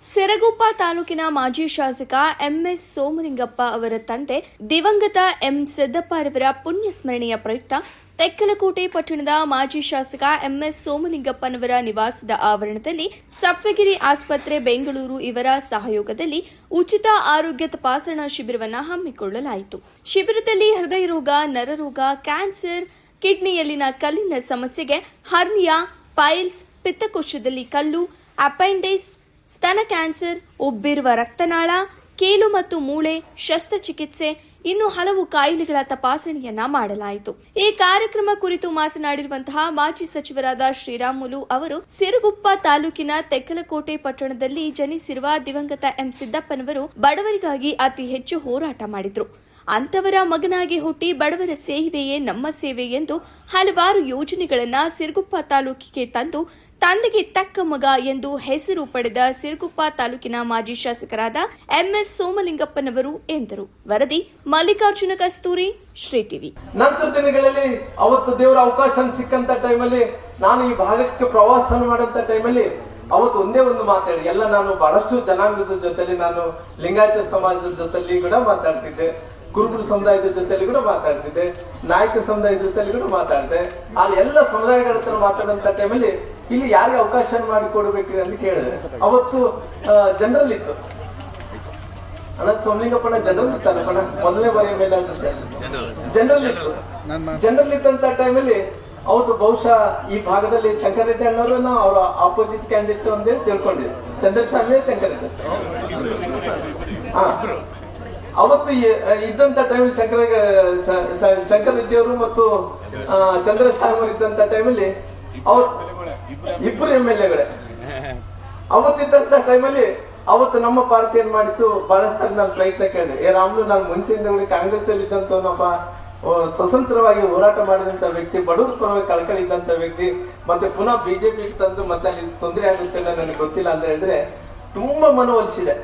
ಸಿರಗುಪ್ಪ ತಾಲೂಕಿನ ಮಾಜಿ ಶಾಸಕ ಎಂಎಸ್ ಸೋಮಲಿಂಗಪ್ಪ ಅವರ ತಂದೆ ದಿವಂಗತ ಎಂ ಸಿದ್ದಪ್ಪರವರ ಪುಣ್ಯ ಸ್ಮರಣೆಯ ಪ್ರಯುಕ್ತ ತೆಕ್ಕಲಕೋಟೆ ಪಟ್ಟಣದ ಮಾಜಿ ಶಾಸಕ ಎಂಎಸ್ ಸೋಮಲಿಂಗಪ್ಪನವರ ನಿವಾಸದ ಆವರಣದಲ್ಲಿ ಸಪ್ತಗಿರಿ ಆಸ್ಪತ್ರೆ ಬೆಂಗಳೂರು ಇವರ ಸಹಯೋಗದಲ್ಲಿ ಉಚಿತ ಆರೋಗ್ಯ ತಪಾಸಣಾ ಶಿಬಿರವನ್ನು ಹಮ್ಮಿಕೊಳ್ಳಲಾಯಿತು. ಶಿಬಿರದಲ್ಲಿ ಹೃದಯ ರೋಗ ನರರೋಗ, ಕ್ಯಾನ್ಸರ್, ಕಿಡ್ನಿಯಲ್ಲಿನ ಕಲ್ಲಿನ ಸಮಸ್ಯೆಗೆ ಹರ್ನಿಯಾ, ಪೈಲ್ಸ್, ಪಿತ್ತಕೋಶದಲ್ಲಿ ಕಲ್ಲು ಅಪೆಂಡಿಸ್ ಸ್ತನ ಕ್ಯಾನ್ಸರ್ ಒಬ್ಬಿರುವ ರಕ್ತನಾಳ, ಕೀಲು ಮತ್ತು ಮೂಳೆ, ಶಸ್ತ್ರಚಿಕಿತ್ಸೆ, ಇನ್ನು ಹಲವು ಕಾಯಿಲೆಗಳ ತಪಾಸಣೆಯನ್ನ ಮಾಡಲಾಯಿತು. ಈ ಕಾರ್ಯಕ್ರಮ ಕುರಿತು ಮಾತನಾಡಿರುವಂತಹ ಮಾಜಿ ಸಚಿವರಾದ ಶ್ರೀರಾಮುಲು ಅವರು, ಸಿರುಗುಪ್ಪ ತಾಲೂಕಿನ ತೆಕ್ಕಲಕೋಟೆ ಪಟ್ಟಣದಲ್ಲಿ ಜನಿಸಿರುವ ದಿವಂಗತ ಎಂ ಸಿದ್ದಪ್ಪನವರು ಬಡವರಿಗಾಗಿ ಅತಿ ಹೆಚ್ಚು ಹೋರಾಟ ಮಾಡಿದ್ರು. ಅಂತವರ ಮಗನಾಗಿ ಹುಟ್ಟಿ ಬಡವರ ಸೇವೆಯೇ ನಮ್ಮ ಸೇವೆ ಎಂದು ಹಲವಾರು ಯೋಜನೆಗಳನ್ನ ಸಿರುಗುಪ್ಪ ತಾಲೂಕಿಗೆ ತಂದು ತಂದೆಗೆ ತಕ್ಕ ಮಗ ಎಂದು ಹೆಸರು ಪಡೆದ ಸಿರುಗುಪ್ಪ ತಾಲೂಕಿನ ಮಾಜಿ ಶಾಸಕರಾದ ಎಂಎಸ್ ಸೋಮಲಿಂಗಪ್ಪನವರು ಎಂದರು. ವರದಿ ಮಲ್ಲಿಕಾರ್ಜುನ ಕಸ್ತೂರಿ, ಶ್ರೀ ಟಿವಿ. ನಂತರ ದಿನಗಳಲ್ಲಿ ಅವತ್ತು ದೇವರ ಅವಕಾಶ ಸಿಕ್ಕಂತ ಟೈಮಲ್ಲಿ ನಾನು ಈ ಭಾಗಕ್ಕೆ ಪ್ರವಾಸ ಮಾಡಂತ ಟೈಮಲ್ಲಿ ಅವತ್ತು ಒಂದೇ ಒಂದು ಮಾತಾಡಿ ಎಲ್ಲ ನಾನು ಬಹಳಷ್ಟು ಜನಾಂಗದ ಜೊತೆಲಿ ನಾನು ಲಿಂಗಾಯತ ಸಮಾಜದ ಜೊತೆಲಿ ಕೂಡ ಮಾತಾಡ್ತಿದ್ದೆ. ಕುರುಬರು ಸಮುದಾಯದ ಜೊತೆಲಿ ಕೂಡ ಮಾತಾಡ್ತಿದ್ದೆ. ನಾಯಕ ಸಮುದಾಯದ ಜೊತೆಲಿ ಕೂಡ ಮಾತಾಡಿದೆ. ಅಲ್ಲಿ ಎಲ್ಲ ಸಮುದಾಯಗಳ ಹತ್ರ ಮಾತಾಡಂತ ಟೈಮಲ್ಲಿ ಇಲ್ಲಿ ಯಾರಿಗೆ ಅವಕಾಶ ಮಾಡಿ ಕೊಡ್ಬೇಕ್ರಿ ಅಂತ ಕೇಳಿದ್ರೆ ಅವತ್ತು ಜನರಲ್ ಇತ್ತು. ಅಣ್ಣ ಸೋಮಲಿಂಗಪ್ಪನ ಜನರಲ್ ಇತ್ತಲ್ಲಪ್ಪಣ ಮೊದಲನೇ ಬಾರಿ ಮೇಲೆ ಜನರಲ್ ಇತ್ತು. ಜನರಲ್ ಇದ್ದಂತ ಟೈಮಲ್ಲಿ ಅವತ್ತು ಬಹುಶಃ ಈ ಭಾಗದಲ್ಲಿ ಶಂಕರ ರೆಡ್ಡಿ ಅಣ್ಣವರನ್ನ ಅವರ ಆಪೋಸಿಟ್ ಕ್ಯಾಂಡಿಡೇಟ್ ಅಂತೇಳಿ ತಿಳ್ಕೊಂಡಿದ್ರು. ಚಂದ್ರಸ್ವಾಮಿ ಶಂಕರ ರೆಡ್ಡಿ ಹಾ. ಅವತ್ತು ಇದ್ದಂತ ಟೈಮಲ್ಲಿ ಶಂಕರ ಶಂಕರ್ ಶ- ಶಂಕರ ರೆಡ್ಡಿ ಅವರು ಮತ್ತು ಚಂದ್ರಸ್ವಾಮಿ ಅವರು ಇದ್ದಂತ ಟೈಮಲ್ಲಿ ಅವ್ರು ಇಬ್ಬರು ಎಂ ಎಲ್ ಎಗಳೇ. ಅವತ್ತಿದ್ದಂತ ಟೈಮಲ್ಲಿ ಅವತ್ತು ನಮ್ಮ ಪಾರ್ಟಿ ಏನ್ ಮಾಡಿತ್ತು? ಬಹಳಷ್ಟು ನಾನು ಪ್ರಯತ್ನ ಕೇಳಿದೆ. ಏ ರಾಮ್ಲು ನಾನು ಮುಂಚೆಯಿಂದ ಕಾಂಗ್ರೆಸ್ ಅಲ್ಲಿ ಇದ್ದಂತವನಪ್ಪ ಸ್ವತಂತ್ರವಾಗಿ ಹೋರಾಟ ಮಾಡಿದಂತ ವ್ಯಕ್ತಿ ಬಡವರ ಪರವಾಗಿ ಕಳಕಳಿ ಇದ್ದಂತ ವ್ಯಕ್ತಿ ಮತ್ತೆ ಪುನಃ ಬಿಜೆಪಿ ತಂದು ಮತ್ತೆ ಅಲ್ಲಿ ತೊಂದರೆ ಆಗುತ್ತೆ ನನಗೆ ಗೊತ್ತಿಲ್ಲ ಅಂತ ಹೇಳಿದ್ರೆ ತುಂಬಾ ಮನವೊಲಿಸಿದೆ.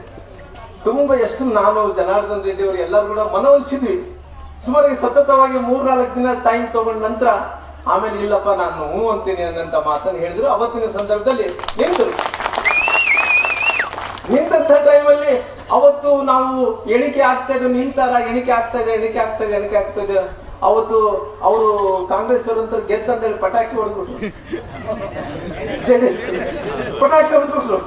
ತುಂಬಾ ಎಷ್ಟು ನಾನು ಜನಾರ್ದನ್ ರೆಡ್ಡಿ ಅವರು ಎಲ್ಲರೂ ಕೂಡ ಮನವೊಲಿಸಿದ್ವಿ. ಸುಮಾರು ಸತತವಾಗಿ ಮೂರ್ನಾಲ್ಕು ದಿನ ಟೈಮ್ ತಗೊಂಡ ನಂತರ ಆಮೇಲೆ ಇಲ್ಲಪ್ಪ, ನಾನು ಹ್ಞೂ ಅಂತೀನಿ ಅನ್ನಂತ ಮಾತನ್ನು ಹೇಳಿದ್ರು. ಅವತ್ತಿನ ಸಂದರ್ಭದಲ್ಲಿ ನಿಂತರು ನಿಂತ ಟೈಮಲ್ಲಿ ಅವತ್ತು ನಾವು ಎಣಿಕೆ ಆಗ್ತಾ ಇದ್ದು ನಿಂತಾರ, ಎಣಿಕೆ ಆಗ್ತಾ ಇದೆ, ಎಣಿಕೆ ಆಗ್ತಾ ಇದೆ, ಎಣಿಕೆ ಆಗ್ತಾ ಇದೆ. ಅವತ್ತು ಅವರು ಕಾಂಗ್ರೆಸ್ ಅವರಂತ ಹೇಳಿ ಪಟಾಕಿ ಹೊಡೆದ್ಬಿಟ್ರು. ಪಟಾಕಿ ಹೊಡೆದ್ಬಿಟ್ರು.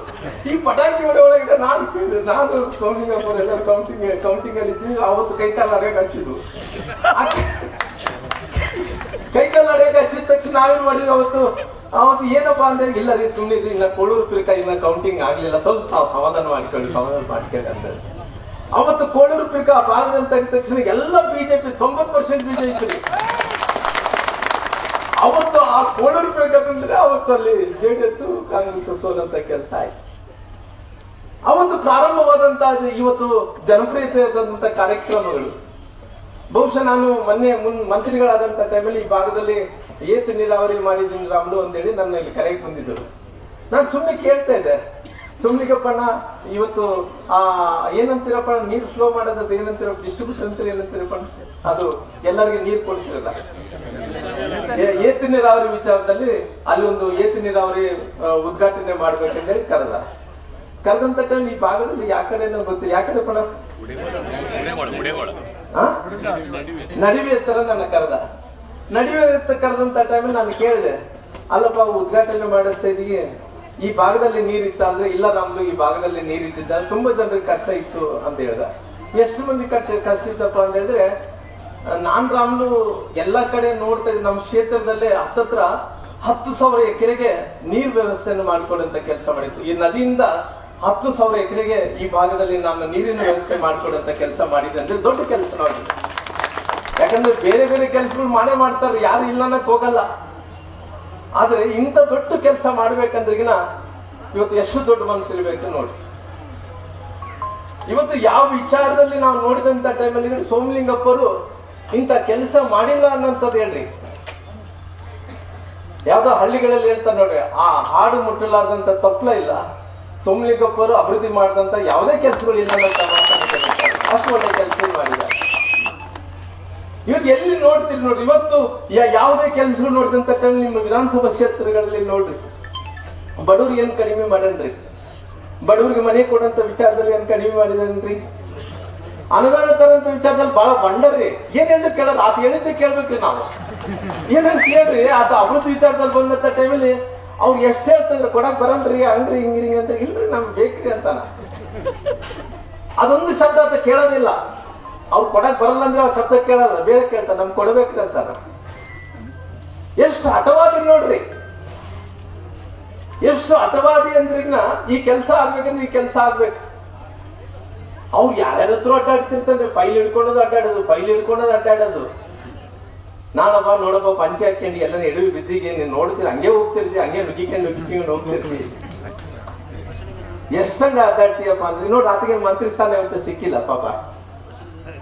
ಈ ಪಟಾಕಿ ಹೊಡೆ ಒಳಗಡೆ ನಾನು ನಾನು ಸೋಮಿಂಗಪ್ಪರ ಎಲ್ಲ ಕೌಂಟಿಂಗ್ ಕೌಂಟಿಂಗ್ ಅಲ್ಲಿ ಇದ್ದೀವಿ, ಅವತ್ತು ಕೈಕಾಲ ಅರೆಗೆ ಅರೆಗೆ ಹಚ್ಚಿದ ತಕ್ಷಣ ನಾವೇನ್ ಮಾಡಿದ್ವಿ ಅವತ್ತು? ಅವತ್ತು ಏನಪ್ಪಾ ಅಂದ್ರೆ, ಇಲ್ಲ ರೀ ಸುಮ್ಮನೆ ಇನ್ನ ಕೋಳೂರು ಪಿಲ್ಕ ಇನ್ನ ಕೌಂಟಿಂಗ್ ಆಗ್ಲಿಲ್ಲ. ಸ್ವಲ್ಪ ಸಮಾಧಾನ ಮಾಡ್ಕೊಳ್ಳಿ ಸಮಾಧಾನ ಮಾಡ್ಕೊಳ್ಳಿ ಅಂತ ಅವತ್ತು ಕೋಳೂರು ಪಿಲ್ಕ ಆ ಭಾಗದಲ್ಲಿ ತೆಗೆದ ತಕ್ಷಣ ಎಲ್ಲ ಬಿಜೆಪಿ ತೊಂಬತ್ ಪರ್ಸೆಂಟ್ ಬಿಜೆಪಿ ಅವತ್ತು ಆ ಕೋಳೂರು ಪಿಲ್ಕ ಬಂದ್ರೆ ಅವತ್ತು ಅಲ್ಲಿ ಜೆಡಿಎಸ್, ಕಾಂಗ್ರೆಸ್ ಸೋಲಂತ ಕೆಲಸ ಆಯ್ತು. ಅವತ್ತು ಪ್ರಾರಂಭವಾದಂತಹ ಇವತ್ತು ಜನಪ್ರಿಯತೆಯಾದಂತಹ ಕಾರ್ಯಕ್ರಮಗಳು. ಬಹುಶಃ ನಾನು ಮೊನ್ನೆ ಮುನ್, ಮಂತ್ರಿಗಳಾದಂತ ಟೈಮಲ್ಲಿ ಈ ಭಾಗದಲ್ಲಿ ಏತು ನೀರಾವರಿ ಮಾಡಿದ್ದೀನಿ ರಾಮ್ಲು ಅಂತೇಳಿ ನನ್ನ ಇಲ್ಲಿ ಕರೆಗೆ ಬಂದಿದ್ದರು. ನಾನು ಸುಮ್ಮನೆ ಕೇಳ್ತಾ ಇದ್ದೆ. ಸುಮ್ಮನಿಗಪ್ಪಣ್ಣ ಇವತ್ತು, ಆ, ಏನಂತೀರಪ್ಪ, ನೀರು ಫ್ಲೋ ಮಾಡೋದು ಏನಂತೀರ ಡಿಸ್ಟ್ರಿಬ್ಯೂಷನ್ ಅಂತೀರ ಏನಂತೀರಪ್ಪ? ಅದು ಎಲ್ಲರಿಗೆ ನೀರು ಕೊಡ್ತಿರಲ್ಲ. ಏತು ನೀರಾವರಿ ವಿಚಾರದಲ್ಲಿ ಅಲ್ಲಿ ಒಂದು ಏತು ನೀರಾವರಿ ಉದ್ಘಾಟನೆ ಮಾಡ್ಬೇಕಂತೇಳಿ ಕರೆದ. ಕರೆದಂತ ಟೈಮ್ ಈ ಭಾಗದಲ್ಲಿ ಯಾಕಡೆ ಗೊತ್ತಿಲ್ಲ. ಯಾಕಡೆ ಪಣ? ನಡಿವೆ ಎತ್ತರ ನನ್ನ ಕರೆದ. ನಡಿವೆ ಕರೆದಂತ ಟೈಮಲ್ಲಿ ನಾನು ಕೇಳಿದೆ. ಅಲ್ಲಪ್ಪ, ಉದ್ಘಾಟನೆ ಮಾಡೋ ಸೈದಿಗೆ ಈ ಭಾಗದಲ್ಲಿ ನೀರಿತ್ತ ಅಂದ್ರೆ ಇಲ್ಲ ನಮ್ದು ಈ ಭಾಗದಲ್ಲಿ ನೀರಿದ್ದಿದ್ದ, ತುಂಬಾ ಜನರಿಗೆ ಕಷ್ಟ ಇತ್ತು ಅಂತ ಹೇಳ್ದ. ಎಷ್ಟು ಮಂದಿ ಕಷ್ಟ ಕಷ್ಟ ಇತ್ತಪ್ಪ ಅಂತ ಹೇಳಿದ್ರೆ, ನಾನ್ ರಾಮ್ಲು ಎಲ್ಲಾ ಕಡೆ ನೋಡ್ತಾ ನಮ್ಮ ಕ್ಷೇತ್ರದಲ್ಲೇ ಹತ್ತತ್ರ ಹತ್ತು ಸಾವಿರ ಎಕರೆಗೆ ನೀರ್ ವ್ಯವಸ್ಥೆಯನ್ನು ಮಾಡಿಕೊಡುವಂತ ಕೆಲಸ ಮಾಡಿತ್ತು ಈ ನದಿಯಿಂದ ಹತ್ತು ಸಾವಿರ ಎಕರೆಗೆ ಈ ಭಾಗದಲ್ಲಿ ನಾನು ನೀರಿನ ವ್ಯವಸ್ಥೆ ಮಾಡಿಕೊಡುವಂತ ಕೆಲಸ ಮಾಡಿದೆ ಅಂದ್ರೆ ದೊಡ್ಡ ಕೆಲಸ ನೋಡಿ. ಯಾಕಂದ್ರೆ ಬೇರೆ ಬೇರೆ ಕೆಲಸಗಳು ಮಾಡೇ ಮಾಡ್ತಾರೆ, ಯಾರು ಇಲ್ಲ ಹೋಗಲ್ಲ. ಆದ್ರೆ ಇಂಥ ದೊಡ್ಡ ಕೆಲಸ ಮಾಡ್ಬೇಕಂದ್ರಿಗಿನ ಇವತ್ತು ಎಷ್ಟು ದೊಡ್ಡ ಮನಸ್ಸಿರ್ಬೇಕು ನೋಡಿ. ಇವತ್ತು ಯಾವ ವಿಚಾರದಲ್ಲಿ ನಾವು ನೋಡಿದಂತ ಟೈಮಲ್ಲಿ ಸೋಮಲಿಂಗಪ್ಪರು ಇಂಥ ಕೆಲಸ ಮಾಡಿಲ್ಲ ಅನ್ನಂಥದ್ದು ಹೇಳ್ರಿ. ಯಾವ್ದೋ ಹಳ್ಳಿಗಳಲ್ಲಿ ಹೇಳ್ತಾರೆ ನೋಡ್ರಿ, ಆ ಹಾಡು ಮುಟ್ಟಲಾರ್ದಂತ ತಪ್ಪಲ ಇಲ್ಲ. ಸೋಮಲಿಂಗಪ್ಪರು ಅಭಿವೃದ್ಧಿ ಮಾಡಿದಂತ ಯಾವುದೇ ಕೆಲಸಗಳು ಇಲ್ಲ ಹೇಳ್ತಾರೆ. ಅಷ್ಟು ಒಳ್ಳೆ ಕೆಲಸ ಇವತ್ತು ಎಲ್ಲಿ ನೋಡ್ತೀರಿ ನೋಡ್ರಿ, ಇವತ್ತು ಯಾವುದೇ ಕೆಲಸಗಳು ನೋಡಿದಂತ ಟೈಮ್ ನಿಮ್ಮ ವಿಧಾನಸಭಾ ಕ್ಷೇತ್ರಗಳಲ್ಲಿ ನೋಡ್ರಿ. ಬಡವ್ರಿಗೆ ಏನ್ ಕಡಿಮೆ ಮಾಡನ್ರಿ? ಬಡವರಿಗೆ ಮನೆ ಕೊಡಂತ ವಿಚಾರದಲ್ಲಿ ಏನ್ ಕಡಿಮೆ ಮಾಡಿದನ್ರಿ ಅನುದಾನ ತರಂತ ವಿಚಾರದಲ್ಲಿ ಬಹಳ ಬಂಡರ್ರಿ. ಏನ್ ಹೇಳಿದ್ರೆ ಕೇಳಲ್ಲ ಅದು ಹೇಳಿದ್ದೆ ಕೇಳ್ಬೇಕ್ರಿ ನಾವು. ಏನಂತ ಕೇಳ್ರಿ? ಅದು ಅಭಿವೃದ್ಧಿ ವಿಚಾರದಲ್ಲಿ ಬಂದಂತ ಟೈಮಲ್ಲಿ ಅವ್ರು ಎಷ್ಟು ಹೇಳ್ತಿದ್ರು ಕೊಡಕ್ ಬರಲ್ರಿ ಹಂಗ್ರಿ ಹಿಂಗ್ರಿ ಹಿಂಗ್ ಅಂತ, ಇಲ್ರಿ, ನಮ್ಗೆ ಬೇಕ್ರಿ ಅಂತಾರೆ ಅದೊಂದು ಶಬ್ದ ಅಂತ ಕೇಳೋದಿಲ್ಲ. ಅವ್ರು ಕೊಡಕ್ ಬರಲ್ಲ ಅಂದ್ರೆ ಅವ್ರ ಶಬ್ದ ಕೇಳಲ್ಲ ಬೇರೆ ಕೇಳ್ತಾರೆ ನಮ್ಗೆ ಕೊಡಬೇಕ್ರಿ ಅಂತಾರೆ ಎಷ್ಟು ಹಠವಾದಿ ನೋಡ್ರಿ. ಎಷ್ಟು ಹಠವಾದಿ ಅಂದ್ರಿಗ್ನ ಈ ಕೆಲಸ ಆಗ್ಬೇಕಂದ್ರೆ ಈ ಕೆಲಸ ಆಗ್ಬೇಕು. ಅವ್ರು ಯಾರ್ಯಾರತ್ರ ಅಡ್ಡಾಡ್ತಿರ್ತಾನ್ರಿ, ಪೈಲ್ ಹಿಡ್ಕೊಳ್ಳೋದು, ಅಡ್ಡಾಡೋದು, ಪೈಲ್ ಹಿಡ್ಕೊಳ್ಳೋದು, ಅಡ್ಡಾಡೋದು. ನಾನಪ್ಪ ನೋಡಪ್ಪ ಪಂಚೆ ಹಾಕ್ಯಂಡು ಎಲ್ಲ ಎಡವಿ ಬಿದ್ದಿಗೆ ನೀನು ನೋಡ್ತೀರಿ ಹಂಗೆ ಹೋಗ್ತಿರ್ತಿ ಹಂಗೆ ನುಗ್ಗಿಕೊಂಡು ನುಗ್ಗಿಕೊಂಡು ಹೋಗ್ತಿರ್ತಿ ಎಷ್ಟಂಗ ಅಡ್ಡಾಡ್ತೀಯಪ್ಪ ಅಂದ್ರೆ ನೋಡಿ ಆತಗೆ ಮಂತ್ರಿ ಸ್ಥಾನ ಇವತ್ತು ಸಿಕ್ಕಿಲ್ಲ ಪಾಪ